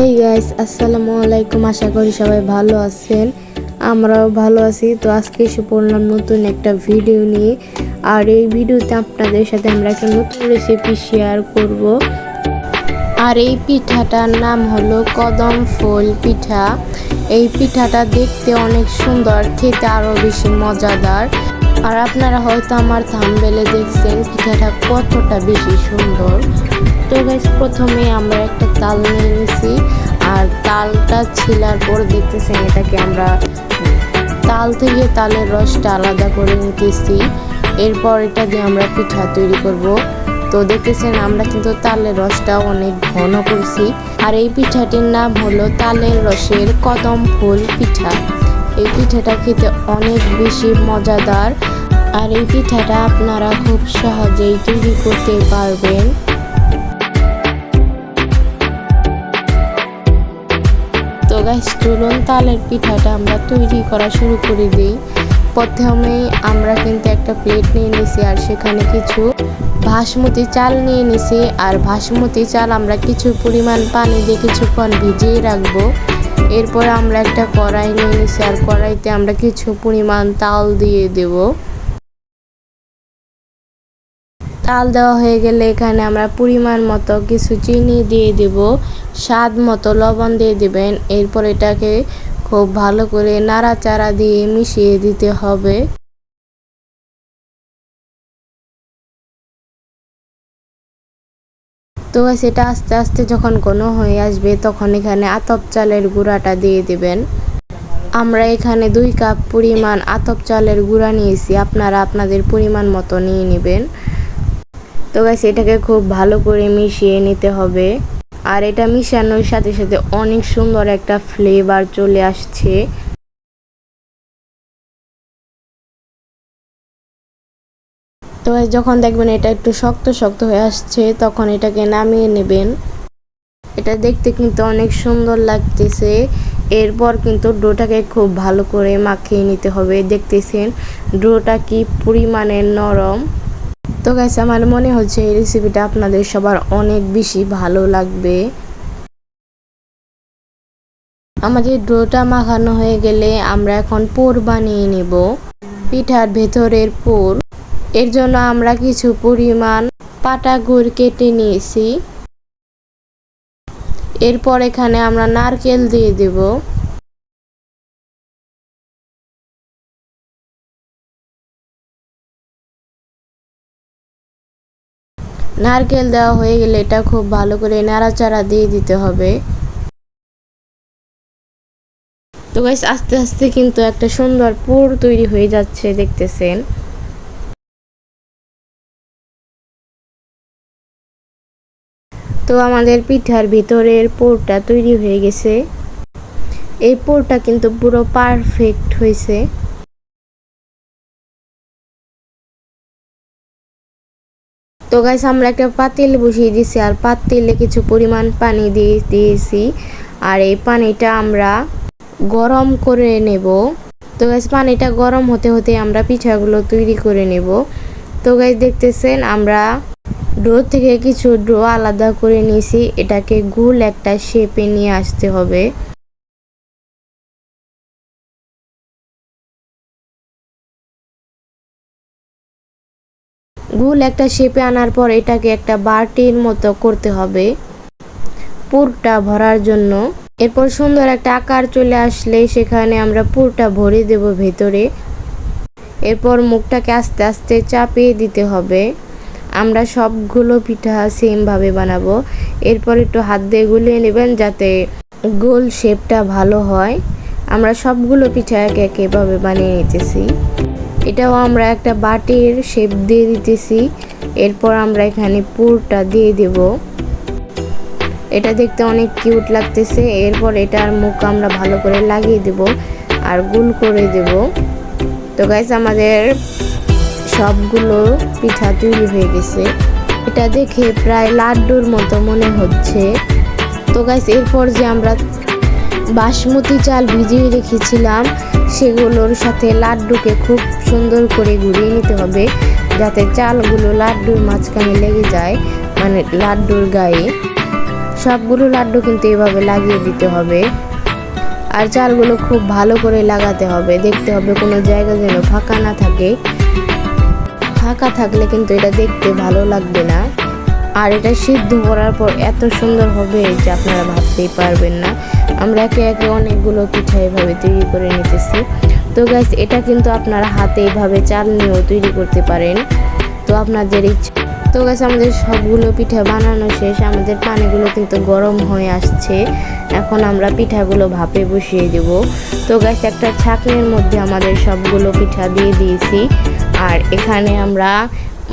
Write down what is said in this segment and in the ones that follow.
এই গাইস আসসালামু আলাইকুম। আশা করি সবাই ভালো আছেন। আমরাও ভালো আছি। তো আজকে এসে পড়লাম নতুন একটা ভিডিও নিয়ে। আর এই ভিডিওতে আপনাদের সাথে আমরা একটা নতুন রেসিপি শেয়ার করব। আর এই পিঠাটার নাম হলো কদম ফুল পিঠা। এই পিঠাটা দেখতে অনেক সুন্দর, খেতে আরও বেশি মজাদার। আর আপনারা হয়তো আমার থামবেলে দেখছেন পিঠাটা কতটা বেশি সুন্দর। তো গাইস প্রথমে আমরা একটা তাল নিয়ে ছিলার পর দেখতেছেন এটাকে আমরা তাল থেকে তালের রসটা আলাদা করে নিতেছি। এরপর এটা দিয়ে আমরা পিঠা তৈরি করব। তো দেখতেছেন আমরা কিন্তু তালের রসটা অনেক ঘন করছি। আর এই পিঠাটির নাম হলো তালের রসের কদম ফুল পিঠা। এই পিঠাটা খেতে অনেক বেশি মজাদার। আর এই পিঠাটা আপনারা খুব সহজেই তৈরি করতে পারবেন। গাছ চলুন, তালের পিঠাটা আমরা তৈরি করা শুরু করে দিই। প্রথমেই আমরা কিন্তু একটা প্লেট নিয়ে নিছি আর সেখানে কিছু বাসমতি চাল নিয়ে নিছি। আর বাসমতি চাল আমরা কিছু পরিমাণ পানি দিয়ে কিছুক্ষণ ভিজিয়ে রাখব। এরপর আমরা একটা কড়াই নিয়ে নিছি আর কড়াইতে আমরা কিছু পরিমাণ তাল দিয়ে দেব। তাল দেওয়া হয়ে গেলে এখানে আমরা পরিমাণ মতো কিছু চিনি দিয়ে দেব, স্বাদ মতো লবণ দিয়ে দেবেন। এরপর এটাকে খুব ভালো করে নাড়াচাড়া দিয়ে মিশিয়ে দিতে হবে। তো সেটা আস্তে আস্তে যখন কোনো হয়ে আসবে, তখন এখানে আতপ চালের গুঁড়াটা দিয়ে দেবেন। আমরা এখানে দুই কাপ পরিমাণ আতপ চালের গুঁড়া নিয়েছি। আপনারা আপনাদের পরিমাণ মতো নিয়ে নেবেন। তো গাছ এটাকে খুব ভালো করে মিশিয়ে নিতে হবে। আর এটা মিশানোর সাথে সাথে অনেক সুন্দর একটা ফ্লেভার চলে আসছে। তো যখন দেখবেন এটা একটু শক্ত শক্ত হয়ে আসছে, তখন এটাকে নামিয়ে নেবেন। এটা দেখতে কিন্তু অনেক সুন্দর লাগতেছে। এরপর কিন্তু ডোটাকে খুব ভালো করে মাখিয়ে নিতে হবে। দেখতেছেন, ডোটা কি পরিমাণে নরম। তো গাইছে আমার মনে হচ্ছে এই রেসিপিটা আপনাদের সবার অনেক বেশি ভালো লাগবে। আমাদের ডোটা মাখানো হয়ে গেলে আমরা এখন পোর বানিয়ে নেব। পিঠার ভেতরের পোর। এর জন্য আমরা কিছু পরিমাণ পাটা গুড় কেটে নিয়েছি। এরপর এখানে আমরা নারকেল দিয়ে দেব। নারকেল দেওয়া হয়ে গেলে এটা খুব ভালো করে নাড়াচাড়া দিয়ে দিতে হবে। তো গাইস আস্তে আস্তে কিন্তু একটা সুন্দর পুর তৈরি হয়ে যাচ্ছে, দেখতেছেন? তো আমাদের পিঠার ভিতরের পোরটা তৈরি হয়ে গেছে। এই পোরটা কিন্তু পুরো পারফেক্ট হয়েছে। তো গাইস আমরা একটা পাতিল বসিয়ে দিয়েছি আর পাতিলে কিছু পরিমাণ পানি দিয়ে দিয়েছি। আর এই পানিটা আমরা গরম করে নেব। তো গাইস পানিটা গরম হতে হতে আমরা পিঠাগুলো তৈরি করে নেব। তো গাইস দেখতেছেন, আমরা ডো থেকে কিছু ডো আলাদা করে নিয়েছি। এটাকে গুল একটা শেপে নিয়ে আসতে হবে। গুল একটা শেপে আনার পর এটাকে একটা বাটির মতো করতে হবে। পুরটা ভরার জন্য। এরপর সুন্দর একটা আকার চলে আসলে সেখানে আমরা পুরটা ভরে দেব ভেতরে। এরপর মুখটাকে আস্তে আস্তে চাপিয়ে দিতে হবে। আমরা সবগুলো পিঠা সেমভাবে বানাবো। এরপর একটু হাত দিয়ে গুলিয়ে নেবেন যাতে গোল শেপটা ভালো হয়। আমরা সবগুলো পিঠা এক এক এভাবে বানিয়ে নিতেছি। এটাও আমরা একটা বাটির শেপ দিয়ে দিতেছি। এরপর আমরা এখানে পুরটা দিয়ে দেব। এটা দেখতে অনেক কিউট লাগতেছে। এরপর এটার মুখ আমরা ভালো করে লাগিয়ে দেব আর গুল করে দেব। তো গাইস আমাদের সবগুলো পিঠা তৈরি হয়ে গেছে। এটা দেখে প্রায় লাড্ডুর মতো মনে হচ্ছে। তো গাইস এরপর যে আমরা বাসমতি চাল ভিজিয়ে রেখেছিলাম সেগুলোর সাথে লাড্ডুকে খুব সুন্দর করে ঘুরিয়ে নিতে হবে, যাতে চালগুলো লাড্ডুর মাঝখানে লেগে যায় মানে লাড্ডুর গায়ে। সবগুলো লাড্ডু কিন্তু এভাবে লাগিয়ে দিতে হবে। আর চালগুলো খুব ভালো করে লাগাতে হবে, দেখতে হবে কোনো জায়গা যেন ফাঁকা না থাকে। ফাঁকা থাকলে কিন্তু এটা দেখতে ভালো লাগবে না। আর এটা সিদ্ধ করার পর এত সুন্দর হবে যে আপনারা ভাবতেই পারবেন না। আমরা একে একে অনেকগুলো পিঠা এভাবে তৈরি করে নিতেছি। তো গ্যাস এটা কিন্তু আপনারা হাতে এইভাবে চাল নিয়েও তৈরি করতে পারেন। তো আপনাদের ইচ্ছা তো গ্যাস আমাদের সবগুলো পিঠা বানানো শেষ। আমাদের পানিগুলো কিন্তু গরম হয়ে আসছে। এখন আমরা পিঠাগুলো ভাপে বসিয়ে দেব। তো গ্যাস একটা ছাকনির মধ্যে আমাদের সবগুলো পিঠা দিয়ে দিয়েছি। আর এখানে আমরা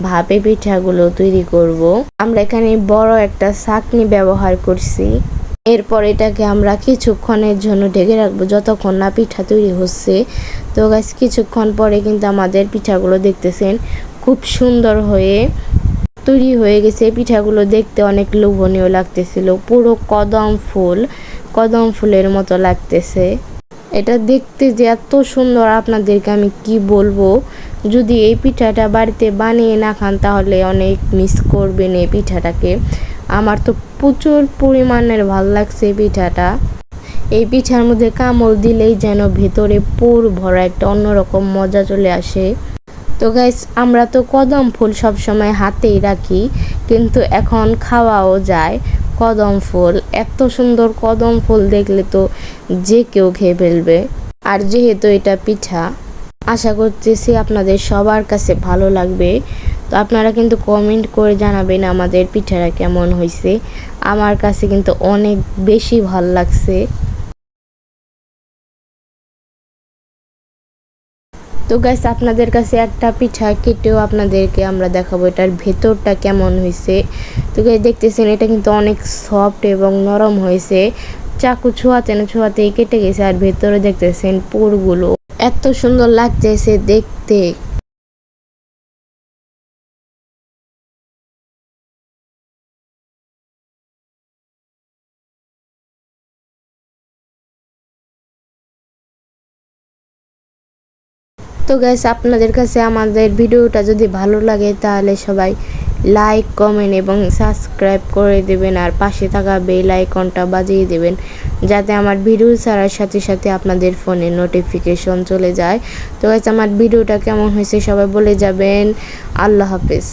ভাপে পিঠাগুলো তৈরি করব। আমরা এখানে বড় একটা ছাকনি ব্যবহার করছি। এরপর এটাকে আমরা কিছুক্ষণের জন্য ঢেকে রাখব। যতক্ষণ না পিঠা তৈরি হচ্ছে। তো গাছ কিছুক্ষণ পরে কিন্তু আমাদের পিঠাগুলো দেখতেছেন, খুব সুন্দর হয়ে তৈরি হয়ে গেছে। পিঠাগুলো দেখতে অনেক লোভনীয় লাগতেছিল। পুরো কদম ফুল, কদম ফুলের মতো লাগতেছে। এটা দেখতে যে এত সুন্দর, আপনাদেরকে আমি কি বলব? যদি এই পিঠাটা বাড়িতে বানিয়ে না খান, তাহলে অনেক মিস করবেন এই পিঠাটাকে। আমার তো প্রচুর পরিমাণের ভালো লাগছে পিঠাটা। এই পিঠার মধ্যে কামড় দিলেই যেন ভেতরে পুর ভরা একটা অন্যরকম মজা চলে আসে। তো গাইস আমরা তো কদম ফুল সব সময় হাতেই রাখি, কিন্তু এখন খাওয়াও যায়। কদম ফুল, এত সুন্দর কদম ফুল দেখলে তো যে কেউ খেয়ে ফেলবে। আর যেহেতু এটা পিঠা, আশা করতেছি আপনাদের সবার কাছে ভালো লাগবে। তো আপনারা কিন্তু কমেন্ট করে জানাবেন আমাদের পিঠাটা কেমন হয়েছে আমার কাছে কিন্তু অনেক বেশি ভালো লাগছে। তো গাইস আপনাদের কাছে একটা পিঠা কেটেও আপনাদেরকে আমরা দেখাবো এটার ভেতরটা কেমন হয়েছে তো গাইস দেখতেছেন, এটা কিন্তু অনেক সফট এবং নরম হয়েছে চাকু ছোঁয়াতে না ছোঁয়াতেই কেটে গেছে আর ভেতরে দেখতেছেন পুরগুলো। এত সুন্দর লাগতেছে দেখতে। তো গ্যাস আপনাদের কাছে আমাদের ভিডিওটা যদি ভালো লাগে, তাহলে সবাই লাইক কমেন্ট এবং সাবস্ক্রাইব করে দেবেন আর পাশে থাকা বেল আইকনটা বাজিয়ে দেবেন, যাতে আমার ভিডিও ছাড়ার সাথে সাথে আপনাদের ফোনে নোটিফিকেশন চলে যায়। তো গ্যাস আমার ভিডিওটা কেমন হয়েছে সবাই বলে যাবেন। আল্লাহ হাফেজ।